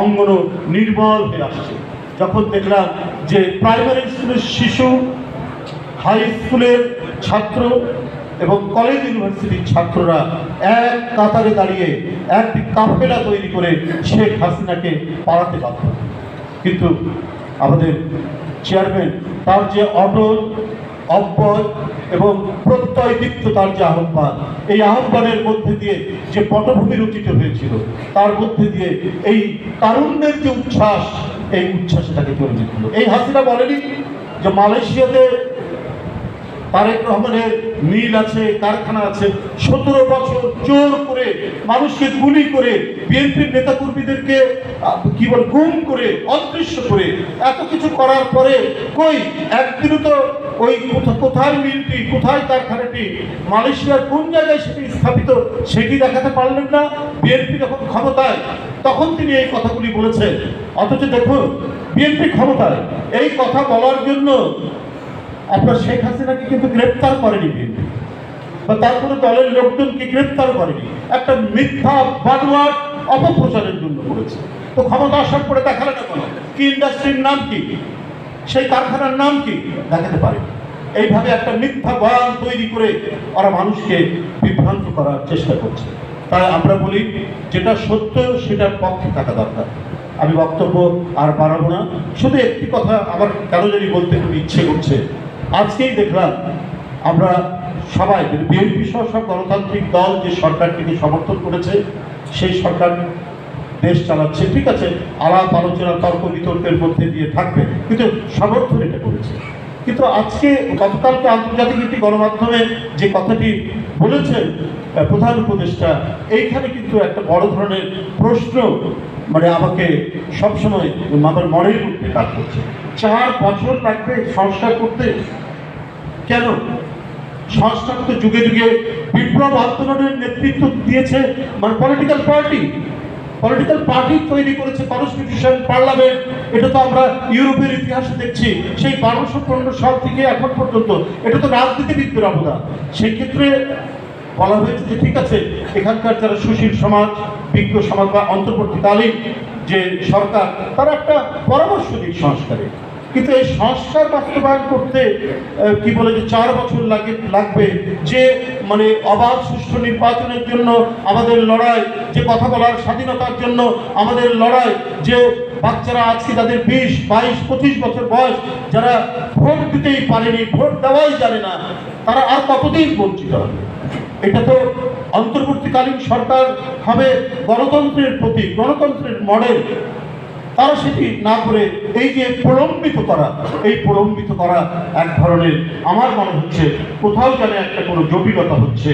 অঙ্গন নির্মল হয়ে আসছে। যখন দেখলাম যে প্রাইমারি স্কুলের শিশু হাই স্কুলের ছাত্র এবং কলেজ ইউনিভার্সিটির ছাত্ররা এক কাতারে দাঁড়িয়ে একটি কাফেলা তৈরি করে শেখ হাসিনাকে পালাতে বাধ্য। কিন্তু আমাদের চেয়ারম্যান তার যে অটল অব্যয় এবং প্রত্যয় তার যে আহ্বান, এই আহ্বানের মধ্যে দিয়ে যে পটভূমি রচিত হয়েছিল, তার মধ্যে দিয়ে এই তারুণ্যের যে উচ্ছ্বাস, এই উচ্ছ্বাসে তাকে চলে যেত এই হাসিনা বলেনি যে মালয়েশিয়াতে তারেক রহমানের মিল আছে, কারখানা আছে। সতেরো বছর জোর করে মানুষকে গুলি করে বিএনপির নেতাকর্মীদেরকে কি বল, গুম করে, অদৃশ্য করে। এত কিছু করার পরে কই? একদিনও তো ওই কোথায় মিলটি, কোথায় কারখানাটি? মালয়েশিয়ার কোন জায়গায় সেটি স্থাপিত সেটি দেখাতে পারলেন না। বিএনপি যখন ক্ষমতায়, তখন তিনি এই কথাগুলি বলেছেন। অথচ দেখুন, বিএনপি ক্ষমতায়। এই কথা বলার জন্য আপনার শেখ হাসিনাকে কিন্তু গ্রেপ্তার করেনি বিএনপি। বা তারপরে দলের লোকজনকে গ্রেপ্তার করেনি। একটা মিথ্যা বানোয়ার অপপ্রচারের জন্য করেছে। তো ক্ষমতা আসার পরে দেখালে না কোনো? কি ইন্ডাস্ট্রির নাম কি? সেই কারখানার নাম কি? দেখাতে পারে এইভাবে একটা মিথ্যা বয়ান তৈরি করে ওরা মানুষকে বিভ্রান্ত করার চেষ্টা করছে। তাই আমরা বলি, যেটা সত্য, সেটার পক্ষে থাকা দরকার। আমি বক্তব্য আর বাড়াবো না। শুধু একটি কথা আমার কেন জানি বলতে খুব ইচ্ছে করছে। আজকেই দেখলাম আমরা সবাই বিএনপি সহ সব গণতান্ত্রিক দল যে সরকারটিকে সমর্থন করেছে, সেই সরকার দেশ চালাচ্ছে। ঠিক আছে, আলাপ আলোচনা তর্ক বিতর্কের মধ্যে দিয়ে থাকবে, কিন্তু সমর্থন এটা করেছে। কিন্তু আজকে গতকালকে আন্তর্জাতিক একটি গণমাধ্যমে যে কথাটি বলেছেন প্রধান উপদেষ্টা, এইখানে কিন্তু একটা বড় ধরনের প্রশ্ন মানে আমাকে সবসময় আমার মনের মধ্যে কাজ করছে। চার বছর লাগবে সংস্কার করতে। কেন? সংস্কার তো যুগে যুগে বিপ্লব আন্দোলনের নেতৃত্ব দিয়েছে মানে পলিটিক্যাল পার্টি পলিটিক্যাল পার্টি তৈরি করেছে কনস্টিটিউশন পার্লামেন্ট এটা তো আমরা ইউরোপের ইতিহাসে দেখছি। সেই বারোশো পনেরো সাল থেকে এখন পর্যন্ত এটা তো রাজনীতিবিদদের অবদান। সেই ক্ষেত্রে বলা হয়েছে যে ঠিক আছে, এখানকার যারা সুশীল সমাজ, বিজ্ঞ সমাজ বা অন্তর্বর্তীকালীন যে সরকার, তারা একটা পরামর্শ দিক সংস্কারে। কিন্তু এই সংস্কার বাস্তবায়ন করতে কি বলে যে চার বছর লাগে, লাগবে যে মানে অবাধ সুষ্ঠু নির্বাচনের জন্য আমাদের লড়াই, যে কথা বলার স্বাধীনতার জন্য আমাদের লড়াই, যে বাচ্চারা আজকে তাদের বিশ, বাইশ, পঁচিশ বছর বয়স, যারা ভোট দিতেই পারেনি, ভোট দেওয়াই জানে না, তারা আর কতদিন বঞ্চিত হবে? এটা তো অন্তর্বর্তীকালীন সরকার হবে গণতন্ত্রের প্রতি গণতন্ত্রের মডেল তারা সেটি না করে এই যে প্রলম্বিত করা, এই প্রলম্বিত করা এক ধরনের, আমার মনে হচ্ছে কোথাও যেন একটা কোনো জটিলতা হচ্ছে।